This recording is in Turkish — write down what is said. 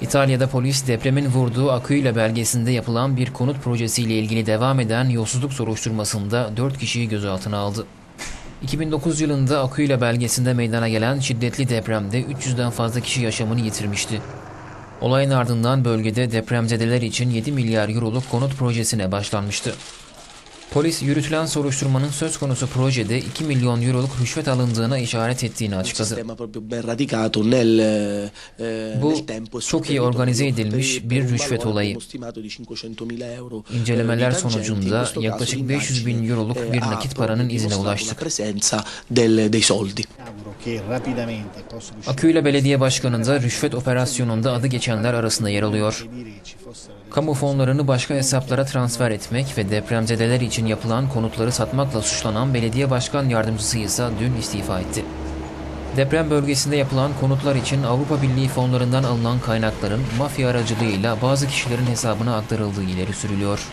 İtalya'da polis depremin vurduğu Aquila belgesinde yapılan bir konut projesiyle ilgili devam eden yolsuzluk soruşturmasında 4 kişiyi gözaltına aldı. 2009 yılında Aquila belgesinde meydana gelen şiddetli depremde 300'den fazla kişi yaşamını yitirmişti. Olayın ardından bölgede depremzedeler için 7 milyar euroluk konut projesine başlanmıştı. Polis yürütülen soruşturmanın söz konusu projede 2 milyon euroluk rüşvet alındığına işaret ettiğini açıkladı. nel, eh, Bu çok iyi organize edilmiş bir rüşvet olayı. abbiamo stimato di 500.000 euro, eh, İncelemeler. In sonucunda yaklaşık 500 bin euroluk eh, bir nakit paranın izine ulaştık. Aküyle Belediye Başkanı da rüşvet operasyonunda adı geçenler arasında yer alıyor. Kamu fonlarını başka hesaplara transfer etmek ve depremzedeler için yapılan konutları satmakla suçlanan belediye başkan yardımcısı ise dün istifa etti. Deprem bölgesinde yapılan konutlar için Avrupa Birliği fonlarından alınan kaynakların mafya aracılığıyla bazı kişilerin hesabına aktarıldığı ileri sürülüyor.